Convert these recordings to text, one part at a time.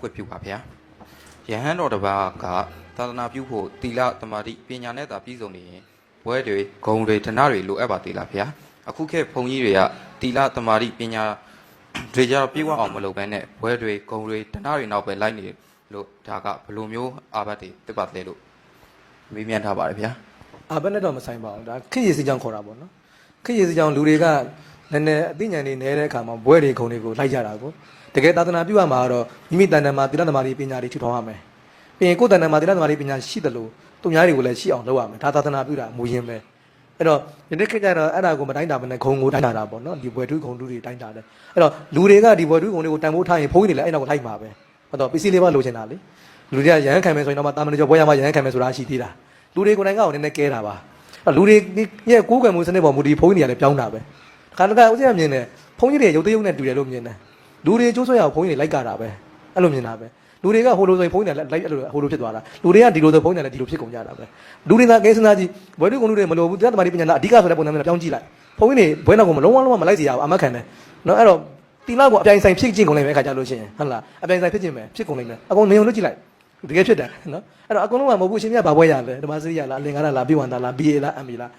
ခွင့်ပြုပါဗျာယဟန်တော်တစ်ပါးကသာသနာပြုဖို့တီလသမာဓိပညာနဲ့သာပြည့်စုံနေရင်ဘွဲတွေဂုံတွေဌာနတွေလိုအပ်ပါသေးလားဗျာအခုခေတ်ဘုန်းကြီးတွေကတီလသမာဓိပညာတွေကြတော့ပြေဝအောင်မလုပ်ဘဲနဲ့ဘွဲတွေဂုံတွေဌာနတွေနောက်ပဲလိုက်နေလို့ဒါကဘယ်လိုမျိုးအာဘတ်တွေတက်ပါလဲလို့မေးမြန်းထားပါတယ်ဗျာအာဘက်နဲ့တော့မဆိုင်ပါဘူးဒါခစ်ရည်စီကြောင့်ခေါ်တာပေါ့နော်ခစ်ရည်စီကြောင့်လူတွေက နည်းနည်းအသိဉာဏ်တွေနည်းတဲ့အခါမှာဘွဲတွေခုံတွေကိုလိုက်ကြတာကိုတကယ်သာသနာပြုရမှာကတော့မိမိတန်တမာတိရသမာဓိပညာတွေထူထောင်ရမယ်။ပြီးရင်ကိုယ်တန်တမာတိရသမာဓိပညာရှိသလိုသူများတွေကိုလည်းရှိအောင်လုပ်ရမယ်။ဒါသာသနာပြုတာမူရင်းပဲ။အဲ့တော့ယနေ့ခေတ်ကျတော့အဲ့ဒါကိုမတိုင်းတာဘဲနဲ့ခုံကိုတိုင်းတာတာပေါ့နော်။ဒီဘွဲထုခုံထုတွေတိုင်းတာတယ်။အဲ့တော့လူတွေကဒီဘွဲထုခုံတွေကိုတန်ဖိုးထားရင်ဖုံးနေလေအဲ့နောက်ကိုလိုက်မှာပဲ။ဟုတ်တော့ပစ္စည်းလေးပါလိုချင်တာလေ။လူတွေကရဟန်းခံမယ်ဆိုရင်တော့မှတာမန်ကျော်ဘွဲရမှာရဟန်းခံမယ်ဆိုတာရှိသေးတာ။လူတွေကိုယ်တိုင်ကအောင်နည်းနည်းကဲတာပါ။အဲ့လူတွေရဲ့ကိုးကွယ်မှုစနစ်ပေါ်မူတည်ဖုံးနေရလဲပြောင်းတာပဲ။ ခါတခါဦးဇင်းကမြင်တယ်ဘုန်းကြီးတွေရုပ်တရုပ်နဲ့တူတယ်လို့မြင်တယ်လူတွေကျိုးဆွဲရအောင်ဘုန်းကြီးတွေလိုက်ကြတာပဲအဲ့လိုမြင်တာပဲလူတွေကဟိုလိုဆိုရင်ဘုန်းကြီးတွေလိုက်အဲ့လိုဟိုလိုဖြစ်သွားတာလူတွေကဒီလိုဆိုဘုန်းကြီးတွေလည်းဒီလိုဖြစ်ကုန်ကြတာပဲလူတွေကကဲစဉ်းစားကြည့်ဘွဲတွေကုန်လူတွေမလိုဘူးတရားသမားတွေပညာနာအဓိကဆိုတဲ့ပုံစံမျိုးနဲ့ပြောင်းကြည့်လိုက်ဘုန်းကြီးတွေဘွဲနောက်ကိုမလုံးဝလုံးဝမလိုက်စီရဘူးအမခံတယ်နော်အဲ့တော့တီလာကိုအပြိုင်ဆိုင်ဖြစ်ခြင်းကုန်လိမ့်မယ်အခါကြလို့ရှိရင်ဟုတ်လားအပြိုင်ဆိုင်ဖြစ်ခြင်းပဲဖြစ်ကုန်လိမ့်မယ်အကုန်နေုံလွတ်ကြည့်လိုက်တကယ်ဖြစ်တယ်နော်အဲ့တော့အကုန်လုံးကမဟုတ်ဘူးအရှင်မြတ်ဘာဘွဲရလဲဓမ္မစရိယလားအလင်္ကာရလားပြဝန္တာလား BA လား MA လား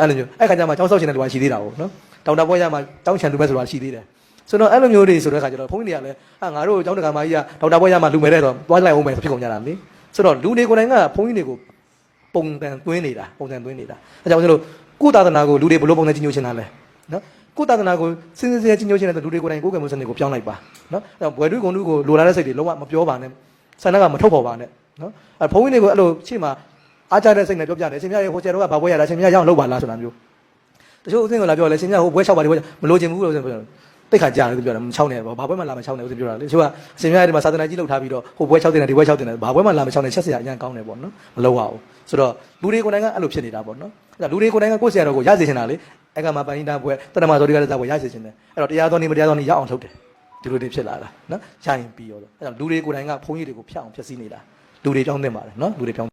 အဲ့လိုမျိုးအဲ့ခါကျမှကျောင်းဆောက်ရှင်တဲ့လူကရှိသေးတာပေါ့နော် တောင်တာဘွဲရမှာတောင်းချန်လူပဲဆိုတာရှိသေးတယ်ဆိုတော့အဲ့လိုမျိုးတွေဆိုတဲ့ခါကျတော့ဘုန်းကြီးတွေကလည်းဟာငါတို့ကျောင်းတက္ကမကြီးကဒေါက်တာဘွဲရမှာလူမယ်တဲ့တော့တွားလိုက်အောင်မယ်ဆိုဖြစ်ကုန်ကြတာလေဆိုတော့လူတွေကိုယ်တိုင်ကဘုန်းကြီးတွေကိုပုံတန်သွင်းနေတာပုံတန်သွင်းနေတာအဲကြောင့်ကျွန်တော်ကုသာသနာကိုလူတွေဘယ်လိုပုံစံကြီးညို့ချင်တာလဲနော်ကုသာသနာကိုစင်စင်စင်ကြီးညို့ချင်တဲ့လူတွေကိုယ်တိုင်ကိုယ်ကယ်မှုစနစ်ကိုပြောင်းလိုက်ပါနော်အဲဘွယ်တွေးကုန်တွေးကိုလိုလားတဲ့စိတ်တွေလုံးဝမပြောပါနဲ့ဆန္ဒကမထုတ်ပေါ်ပါနဲ့နော်အဲဘုန်းကြီးတွေကိုအဲ့လိုရှေ့မှာအားကြတဲ့စိတ်နဲ့ပြောပြတယ်ရှင်မြတ်ရေဟိုကျဲတော့ကဘာဘွဲရတာရှင်မြတ်ရအောင်လုပ်ပါလားဆိုတာမျိုး တချို့ဥစဉ်ကလာပြောလဲရှင်မြတ်ဟိုဘွဲလျှောက်ပါဒီဘွဲမလိုချင်ဘူးလို့ဆိုပြောတိတ်ခါကြာတယ်ပြောတယ်မချောင်းနဲ့ဘာဘွဲမှလာမချောင်းနဲ့ဥစဉ်ပြောတာလေတချို့ကရှင်မြတ်ဒီမှာစာသနာကြီးလောက်ထားပြီးတော့ဟိုဘွဲ6တင်တယ်ဒီဘွဲ6တင်တယ်ဘာဘွဲမှလာမချောင်းနဲ့ချက်စရာအရင်ကောင်းတယ်ပေါ့နော်မလုပ်ရဘူးဆိုတော့လူတွေကိုယ်တိုင်ကအဲ့လိုဖြစ်နေတာပေါ့နော်အဲ့ဒါလူတွေကိုယ်တိုင်ကကိုယ့်ဆရာတော်ကိုရစေချင်တာလေအဲ့ကမှာပဏိတာဘွဲတဏ္ဍမဇောတိကလည်းဇာဘွဲရစေချင်တယ်အဲ့တော့တရားတော်နေမတရားတော်နေရအောင်ထုတ်တယ်ဒီလိုတွေဖြစ်လာတာနော်ရရင်ပြီးရောအဲ့တော့လူတွေကိုယ်တိုင်ကဘုန်းကြီးတွေကိုဖျက်အောင်ဖျက်ဆီးနေတာလူတွေကြောင်းတင်ပါတယ်နော်လူတွေပြောင်း